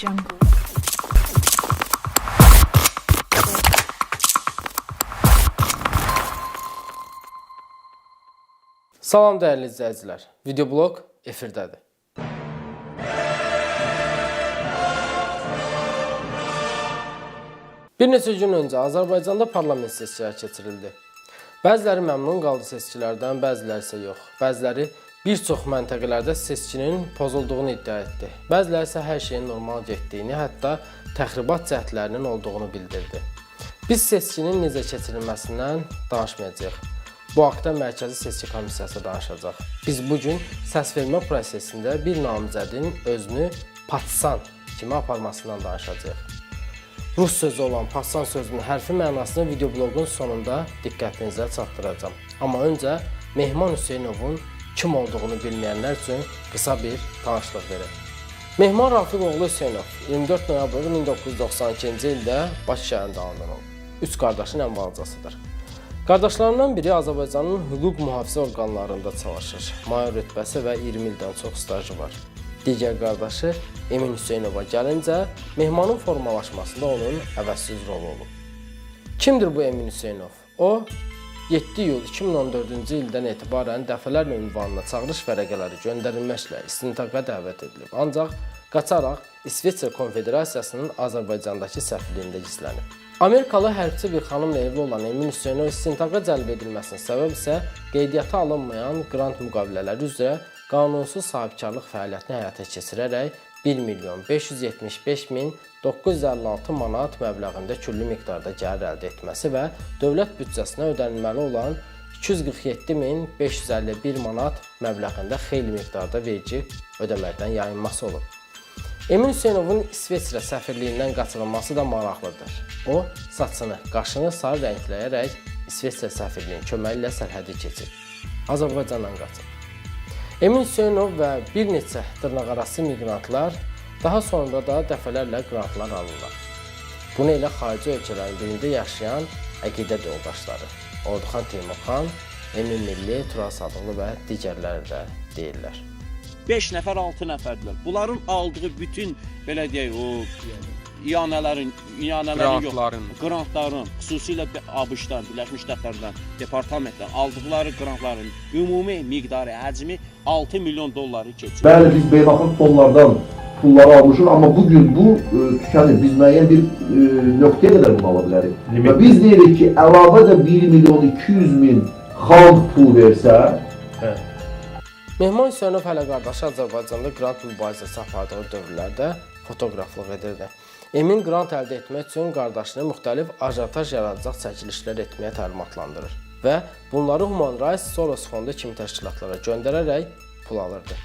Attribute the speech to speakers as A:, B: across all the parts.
A: Salam dəyərli izləyicilər. Videoblog efirdədir. Bir neçə gün öncə Azərbaycanda parlament seçkiləri keçirildi. Bəziləri məmnun qaldı seçkilərdən, bəziləri isə yox. Bəziləri bir çox məntəqələrdə seçkinin pozulduğunu iddia etdi. Bəziləri isə hər şeyin normal getdiyini, hətta təxribat cəhdlərinin olduğunu bildirdi. Biz seçkinin necə keçirilməsindən danışmayacağıq. Bu haqda Mərkəzi Seçki Komissiyası danışacaq. Biz bu gün səsvermə prosesində bir namizədin özünü patsan kimi aparmasından danışacağıq. Rus sözü olan passan sözünün hərfi mənasını videobloqun sonunda diqqətinizə çatdıracağam. Amma öncə Mehman Hüseynovun kim olduğunu bilməyənlər üçün qısa bir tanışlıq verək. Mehman Rafiqoğlu Hüseynov 24 noyabr 1992-ci ildə Bakı şəhərində anadan. Üç qardaşın ən balacasıdır. Qardaşlarından biri Azərbaycanın hüquq mühafizə orqanlarında çalışır. Mayor rütbəsi və 20 ildən çox stajı var. Digər qardaşı Emin Hüseynova gəlincə, Mehmanın formalaşmasında onun əvəzsiz rolu olub. Kimdir bu Emin Hüseynov? O 7 iyul 2014-cü ildən etibarən dəfələrlə ünvanına çağırış vərəqələri göndərilməklə istintaqa dəvət edilib. Ancaq qaçaraq İsveçrə Konfederasiyasının Azərbaycandakı səfirliyində gizlənib. Amerikalı hərbçi bir xanımla evli olan Emin Hüseynov istintaqa cəlb edilməsinin səbəbi isə qeydiyyata alınmayan qrant müqavilələri üzrə qanunsuz sahibkarlıq fəaliyyətini həyata keçirərək 1 milyon 575 min 956 manat məbləğində küllü miqdarda gəlir əldə etməsi və dövlət büdcəsinə ödənilməli olan 247 min 551 manat məbləğində xeyli miqdarda vergi ödəməkdən yayınması olub. Emin Hüseynovun İsveçrə səfirliyindən qaçırılması da maraqlıdır. O, saçını, qaşını sarı rəngləyərək İsveçrə səfirliyinin köməyi ilə sərhədi keçib. Azərbaycandan qaçıb. Emin Hüseynov və bir neçə dırnaqarası miqrantlar daha sonra da dəfələrlə qrantlar alırlar. Bunu elə xarici ölkələrin birində yaşayan əqidə yoldaşları Orduxan Teymurxan, Emin Milli, Turan Sadıqlı və digərləri də deyirlər.
B: 5 nəfər, 6 nəfərdirlər. Bunların aldığı bütün belə deyək o iyanələrin, iyanələrin yox,
C: Qrantların.
B: xüsusilə ABŞ-dan, Birləşmiş Ştatlardan, departamentdən aldıqları qrantların ümumi miqdarı, həcmi 6 milyon dolları keçir.
D: Bəli, biz beynəlxalq fonlardan pulları almışıq, amma bu gün bu e, tükənir. Biz müəyyən bir e, nöqtəyə qədər bunu ala bilərik. Və biz deyirik ki, əlavə də 1 milyon 200 min xalq pul versə,
A: Mehman Hüseynov hələ qardaşı Azərbaycanda qrant mübarizəsi apardığı dövrlərdə fotoqraflıq edirdi. Emin qrant əldə etmək üçün qardaşını müxtəlif ajantaj yaradacaq çəkilişlər etməyə təlimatlandırır və bunları Human Rights Soros Fondu kimi təşkilatlara göndərərək pul alırdı.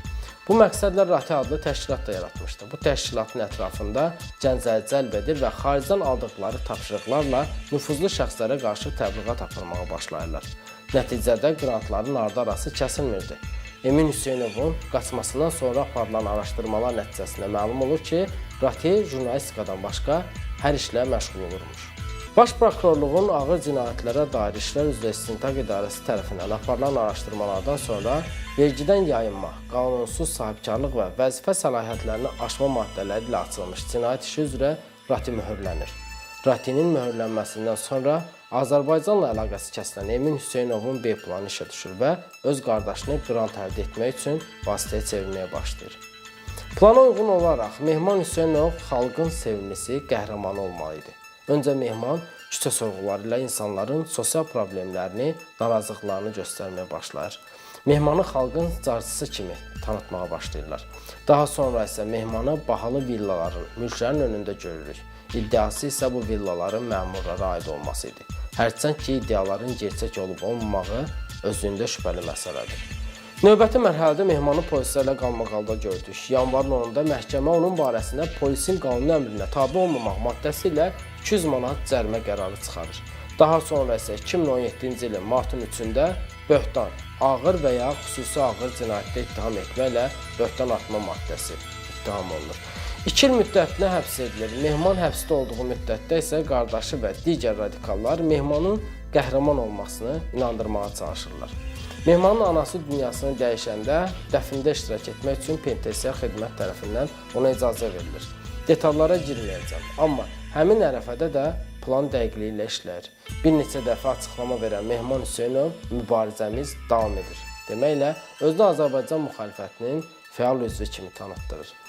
A: Bu məqsədlə Rati adlı təşkilat da yaratmışdı. Bu təşkilatın ətrafında gəncləri cəlb edir və xaricdən aldıqları tapşırıqlarla nüfuzlu şəxslərə qarşı təbliğat aparmağa başlayırlar. Nəticədə qrantların ardı arası kəsilmirdi. Emin Hüseynovun qaçmasından sonra aparılan araşdırmalar nəticəsində məlum olur ki, Rati jurnalistikadan başqa hər işlə məşğul olurmuş. Baş prokurorluğun ağır cinayətlərə dair işlər üzrə istintaq idarəsi tərəfindən aparılan araşdırmalardan sonra vergidən yayınma, qanunsuz sahibkarlıq və vəzifə səlahiyyətlərini aşma maddələri ilə açılmış cinayət işi üzrə Rati möhürlənir. Ratinin möhürlənməsindən sonra Azərbaycanla əlaqəsi kəsilən Emin Hüseynovun B planı işə düşür və öz qardaşını qrant əldə etmək üçün vasitəyə çevirməyə başlayır. Plana uyğun olaraq Mehman Hüseynov xalqın sevimlisi, qəhrəmanı olmalı idi. Öncə Mehman küçə sorğuları ilə insanların sosial problemlərini, narazılıqlarını göstərməyə başlayır. Mehmanı xalqın carçısı kimi tanıtmağa başlayırlar. Daha sonra isə Mehmanı bahalı villaların, mülklərin önündə görürük. İddiası isə bu villaların məmurlara aid olması idi. Hərçənd ki, iddiaların gerçək olub-olmamağı özündə şübhəli məsələdir. Növbəti mərhələdə Mehmanı polislərlə qalmaqalda gördük. Yanvarın 10-da məhkəmə onun barəsində polisin qanuni əmrinə tabe olmamaq maddəsi ilə 200 manat cərimə qərarı çıxarır. Daha sonra isə 2017-ci ilin martın 3-də böhtan, ağır və ya xüsusi ağır cinayətdə ittiham etməklə böhtan atma maddəsi ittiham olunur. 2 il müddətinə həbs edilir. Mehman həbsdə olduğu müddətdə isə qardaşı və digər radikallar Mehmanın qəhrəman olmasını inandırmağa çalışırlar. Mehmanın anası dünyasını dəyişəndə dəfində iştirak etmək üçün penitensiar xidmət tərəfindən ona icazə verilir. Detallara girməyəcəm, amma həmin ərəfədə də plan dəqiqliyi ilə işləyir. Bir neçə dəfə açıqlama verən Mehman Hüseynov mübarizəmiz davam edir. Deməklə, özünü Azərbaycan müxalifətinin fəal üzvü kimi tanıtdırır.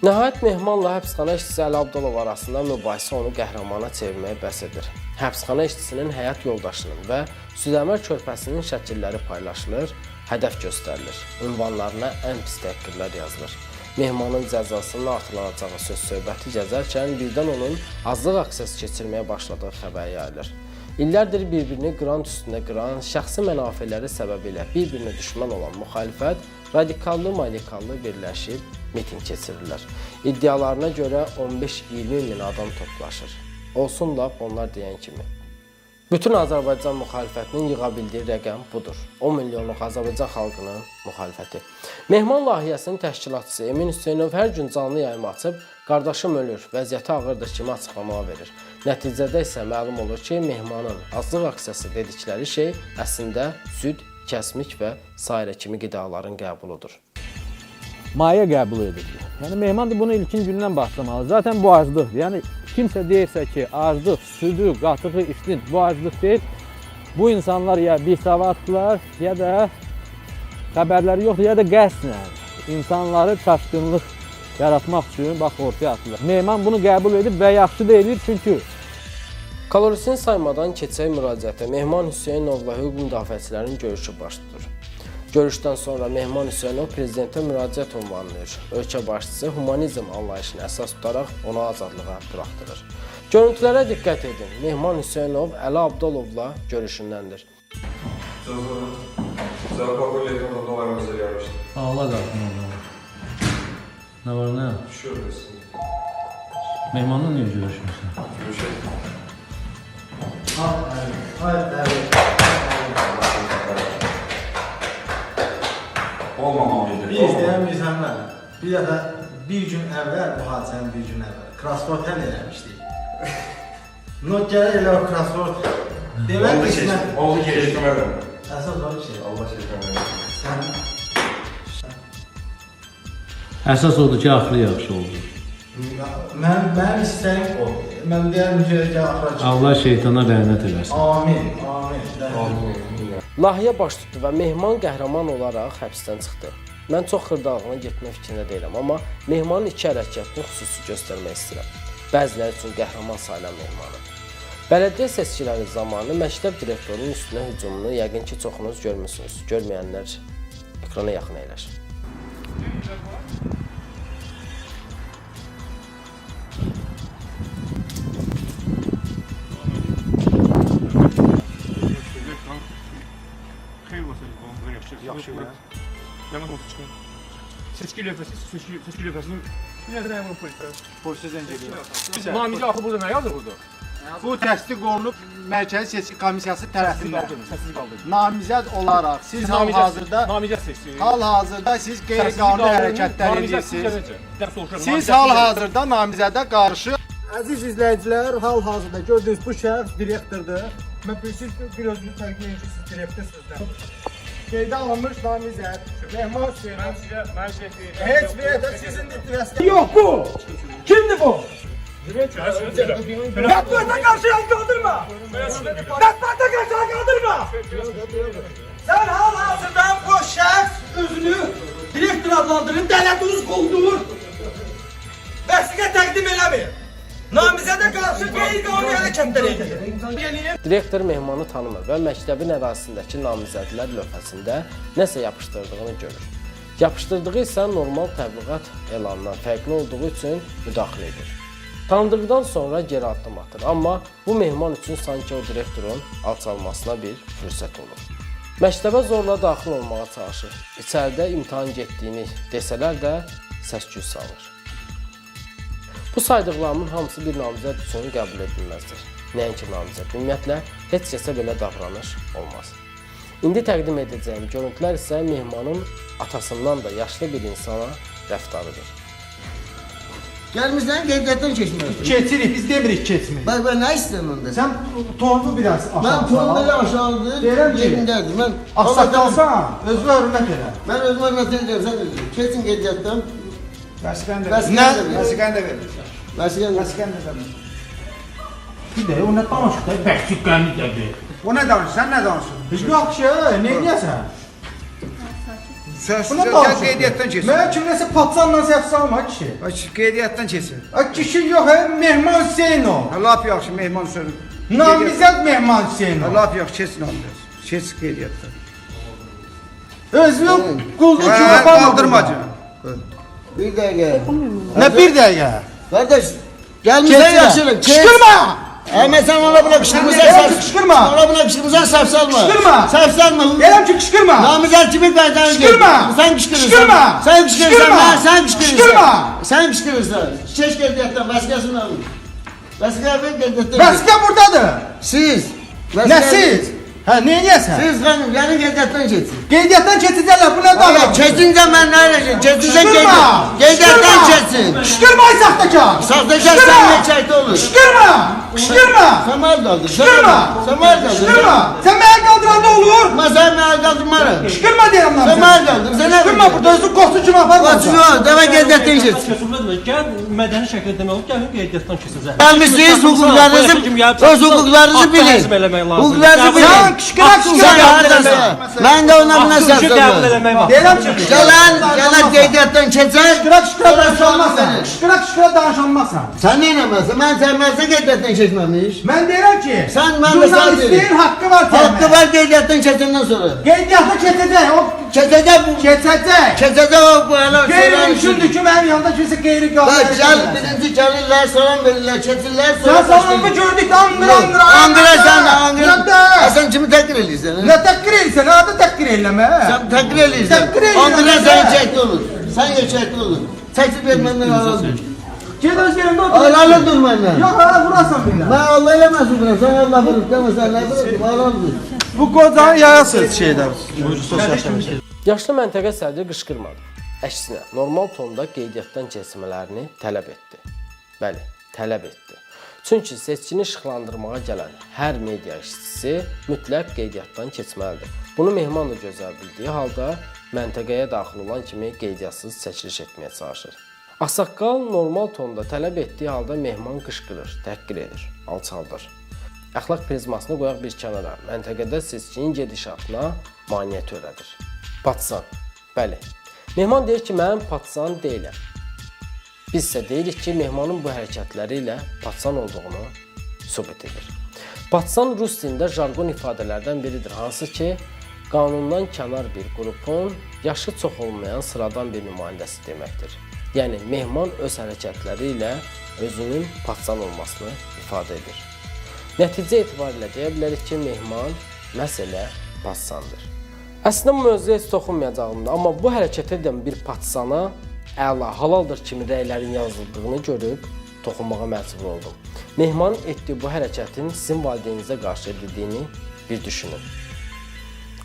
A: Nəhayət Mehmanla həbsxana işçisi Əli Abdulov arasında mübahisə onu qəhrəmana çevirməyə bəs edir. Həbsxana işçisinin həyat yoldaşının və Südəmər körpəsinin şəkilləri paylaşılır, hədəf göstərilir. Ünvanlarına ən pis təhqirlər yazılır. Mehmanın cəzasının artırılacağı söz söhbəti gəzərkən birdən onun azlıq aksiyası keçirməyə başladığı xəbəri yayılır. İllərdir bir-birini qrant üstündə qıran, şəxsi mənafeləri səbəbilə bir-birinə düşmən olan müxalifət radikallı manikallı birləşib miting keçirirlər. İddialarına görə 15-20 min adam toplaşır. Olsun lap onlar deyən kimi. Bütün Azərbaycan müxalifətinin yığa bildiyi rəqəm budur. 10 milyonluq Azərbaycan xalqının müxalifəti. Mehman layihəsinin təşkilatçısı Emin Hüseynov hər gün canlı yayım açıb qardaşım ölür, vəziyyəti ağırdır kimi açıqlama verir. Nəticədə isə məlum olur ki, Mehmanın azlıq aksiyası dedikləri şey əslində süd, kəsmik və sairə kimi qidaların qəbuludur.
E: maye qəbul edilir. Yəni Mehman da bunu ilkin gündən başlamalı. Zaten bu aclıqdır. Yəni kimsə deyirsə ki, aclıq, südü, qatığı içdin, bu aclıq deyil. Bu insanlar ya bir savaddılar, ya da xəbərləri yoxdur, ya da qəsdən insanları çaşqınlıq yaratmaq üçün bax ortaya atırlar. Mehman bunu qəbul edib və yaxşı da çünki
A: Kalorisini saymadan keçək müraciətə Mehman Hüseynovla hüquq müdafiəçilərin görüşü baş tutur. Görüşdən sonra Mehman Hüseynov prezidentə müraciət ünvanlayır. Ölkə başçısı humanizm anlayışını əsas tutaraq onu azadlığa buraxdırır. Görüntülərə diqqət edin. Mehman Hüseynov Əli Abdulovla görüşündəndir.
C: За алкоголь это долларами заявишь.
F: Allah qapını orada. Nə var nə?
C: Еще раз. Hak
G: ermek. Hayır ermek. Olmamalıdır. Bir dəfə bir gün əvvəl bu hadisənin bir gün əvvəl Krasford həll eləmişdik. Not gəlir o Krasford. Demək ki, sən...
C: Oldu ki, eşitmərəm.
G: Əsas o ki.
C: Allah şəkəmərəm.
G: Sən...
F: Əsas odur ki, axırı yaxşı oldu
G: mən mənim istəyim o. Mən deyərəm ki, gəl axıra.
F: Allah şeytana lənət eləsin.
G: Amin. Amin.
A: Layihə baş tutdu və Mehman qəhrəman olaraq həbsdən çıxdı. Mən çox xırdalığına getmək fikrində deyiləm, amma Mehmanın iki hərəkətini xüsusi göstərmək istəyirəm. Bəziləri üçün qəhrəman sayılan Mehmanı. Bələdiyyə seçkiləri zamanı məktəb direktorunun üstünə hücumunu yəqin ki, çoxunuz görmüsünüz. Görməyənlər ekrana yaxın əyləşin.
H: Yaxşı. Yaman oldu çıxın. Seçki lövhəsi, seçki, seçki lövhəsinin bir nədir əmrin polis?
I: Polisə zəng edirəm.
H: Namidə axı burada nə yazır burada?
I: Bu təsdiq olunub Mərkəzi Seçki Komissiyası tərəfindən.
H: Qaldırın, səsiz qaldırın.
I: Namizəd olaraq siz hal-hazırda
H: Namizə
I: hal-hazırda siz qeyri-qanuni hərəkətlər edirsiniz. Siz hal-hazırda namizədə qarşı
G: Əziz izləyicilər, hal-hazırda gördüyünüz bu şəxs direktordur. Mən bir siz bir özünüz təqdim edin ki, siz Qeydə alınmış namizəd Mehman Hüseynov heç bir yerdə sizin itirəsdə Yox bu. Kimdir bu? Qarşı el kaldırma! Qarşı el kaldırma! Sen hal-hazırda bu şəxs özünü direktor adlandırın, dələduz qoldur. Vəsiqə təqdim eləmir. Namizədə qarşı qeyri-qanuni hərəkətlər edir.
A: Direktor Mehmanı tanımır və məktəbin ərazisindəki namizədlər lövhəsində nəsə yapışdırdığını görür. Yapışdırdığı isə normal təbliğat elanından fərqli olduğu üçün müdaxilə edir. Tanıdıqdan sonra geri addım atır, amma bu Mehman üçün sanki o direktorun alçalmasına bir fürsət olur. Məktəbə zorla daxil olmağa çalışır. İçəridə imtahan getdiyini desələr də səs-küy salır. Bu saydıqlarımın hamısı bir namizəd üçün qəbul edilməzdir. Nəinki namizəd, ümumiyyətlə heç kəsə belə davranış olmaz. İndi təqdim edəcəyim görüntülər isə Mehmanın atasından da yaşlı bir insana rəftarıdır.
J: Gəlmirsən qeydiyyatdan keçmiyorsun.
I: keçirik, biz demirik keçmək.
J: Bak ben ne istiyorum onda?
I: Sən tonunu biraz aşağı
J: ben puanları aşağıdır.
I: Deyirəm ki,
J: Yerindədir. Ben
I: Ağsaqqalsan, özünə hörmət elə.
J: Ben özüme hürmet ediyorum. Sen özür. Kesin qeydiyyatdan.
I: Vəsiqəni
J: Vəsiqəni də ver.
I: Vəsiqəni də ver.
J: Vəsiqən
G: Vəsiqən nə demək? Bir də o nə danışır da?
H: Vəsiqəni də ver.
G: O nə danışır? Sən nə danışırsan? Biz yaxşı, nə edəsən?
K: Sən
G: Bu nə
K: sən
G: danışır?
K: qeydiyyatdan keçin.
G: Mən kimləsə patsanla səhv salma kişi.
K: Bax qeydiyyatdan keçin.
G: A kişi yox, hə, Mehman Hüseynov.
K: Lap yaxşı mehman sönüb.
G: Namizəd Mehman Hüseynov.
K: Lap yaxşı keçin aldı. Keç qeydiyyatdan.
G: Özünü quldu kimi aparma.
K: Qaldırmacı.
J: Bir dəqiqə.
G: Nə bir dəqiqə?
J: Qardaş, gəlmisən yaxşılıq.
G: Qışqırma!
J: Əmə sən ona buna səhv-
G: ki, qışqırma.
J: Ona buna qışqırmısan, səhv salma.
G: Qışqırma.
J: Səhv salma.
G: Deyirəm ki, qışqırma.
J: Namizəl kimi bərdən
G: Qışqırma.
J: Sən qışqırırsan.
G: Qışqırma.
J: Sən qışqırırsan.
G: Qışqırma.
J: Mən sən qışqırırsan.
G: Qışqırma.
J: Sən qışqırırsan. Çeş qeydiyyatdan vəsiqəsini alın. Vəsiqə ver qeydiyyatdan.
G: Vəsiqə burdadır.
J: Siz.
G: Nə siz? Hə, nə edəsən?
J: Siz xanım, yəni qeydiyyatdan keçin.
G: Qeydiyyatdan keçəcəklər, bu nə
J: Hala
G: davranış?
J: keçincə mən nə edəcəm? Keçincə
G: Qışqırma.
J: qeydiyyatdan
G: Qışqırma.
J: keçsin.
G: Qışqırma ay saxtakar.
J: Saxtakar
G: Qışqırma.
J: sən neçəkdə olur?
G: Qışqırma. Qışqırma.
J: Sən mal qaldır.
G: Qışqırma.
J: Sən mal qaldır.
G: Qışqırma. Sən mənə qaldıranda olur.
J: Mən sən mənə qaldırmarım.
G: Qışqırma deyirəm lan.
J: Mənə qaldır. Sən nə
G: Qışqırma burada qoxu kimi aparma.
J: Qaçma, dəvə qeydiyyatdan keçsin.
F: Keçilməzmi? Gəl mədəni şəkildə demək olur, gəlin qeydiyyatdan keçəcək.
J: Gəlmişsiniz hüquqlarınızı, öz hüquqlarınızı bilin. Hüquqlarınızı bilin.
G: Qışqıra
J: Sən hardasın? Mən də ona buna
F: var.
G: Deyirəm ki,
J: Gələn, gələn qeydiyyatdan keçər.
G: qışqıra qışqıra danışanmazsan. Qışqıra qışqıra danışanmazsan.
J: Sən nə eləməlisən? Mən sərməzsə qeydiyyatdan keçməmiş.
G: Mən deyirəm ki,
J: Sən məndə sən
G: jurnalistliyin
J: deyirəm.
G: haqqı var.
J: Haqqı var qeydiyyatdan keçəndən sonra.
G: Qeydiyyatda keçəcək, o
J: Keçəcək bu.
G: keçəcək.
J: Keçəcək o bu elə
G: Qeyri-mümkündür ki, mənim yanımda kimsə qeyri
J: Bak
G: qanun.
J: gel birinci gelirler salam verirler çetirler
G: Sən
J: sonra
G: salonunu gördük, andır, andır,
J: Andıra sen de andıra. Sen kimi tekrar ediyorsun?
G: Nə təqqir edirsən, nədə təqqir eləmə?
J: Sen tekrar ediyorsun.
G: Tekrar ediyorum.
J: Andıra sen çekti olur. Sen geçekti olur. Çekti vermenden alalı.
G: Get öz yerində otur.
J: Alalı dur benden.
G: Yox, ha, vurasan bir
J: Ben Allah eləməsin buna. Sen Allah vurur. Deme sen ne vurur. Alalı dur.
G: Bu qocanı yayasınız şeydə. Sosial şəbəkə.
A: Yaşlı məntəqə sədri qışqırmadı. Əksinə, normal tonda qeydiyyatdan keçmələrini tələb etdi. Bəli, tələb etdi. Çünki seçkini işıqlandırmağa gələn hər media işçisi mütləq qeydiyyatdan keçməlidir. Bunu Mehman da gözəl bildiyi halda məntəqəyə daxil olan kimi qeydiyyatсız çəkiliş etməyə çalışır. Ağsaqqal normal tonda tələb etdiyi halda Mehman qışqırır, təhqir edir, alçaldır. Əxlaq prizmasını qoyaq bir kənara. Məntəqədə seçkinin gedişatına maneə törədir. Patsan. Bəli. Mehman deyir ki, mən patsan deyiləm. Biz isə deyirik ki, Mehmanın bu hərəkətləri ilə patsan olduğunu sübut edir. Patsan rus dilində jargon ifadələrdən biridir, hansı ki, qanundan kənar bir qrupun yaşı çox olmayan sıradan bir nümayəndəsi deməkdir. Yəni Mehman öz hərəkətləri ilə özünün patsan olmasını ifadə edir. Nəticə etibarilə deyə bilərik ki, Mehman məhz elə patsandır. Əslində mövzuya toxunmayacağımdı, amma bu hərəkət edən bir patsana əla, halaldır kimi rəylərin yazıldığını görüb toxunmağa məcbur oldum. Mehmanın etdiyi bu hərəkətin sizin valideyninizə qarşı edildiyini bir düşünün.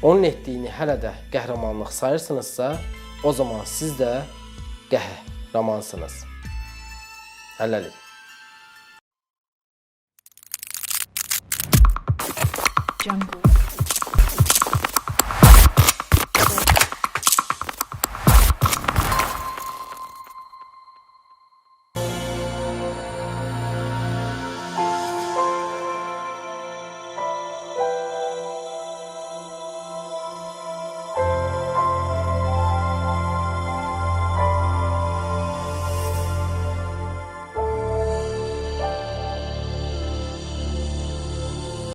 A: Onun etdiyini hələ də qəhrəmanlıq sayırsınızsa, o zaman siz də qəhrəmansınız. Hələlik.
L: Jungle.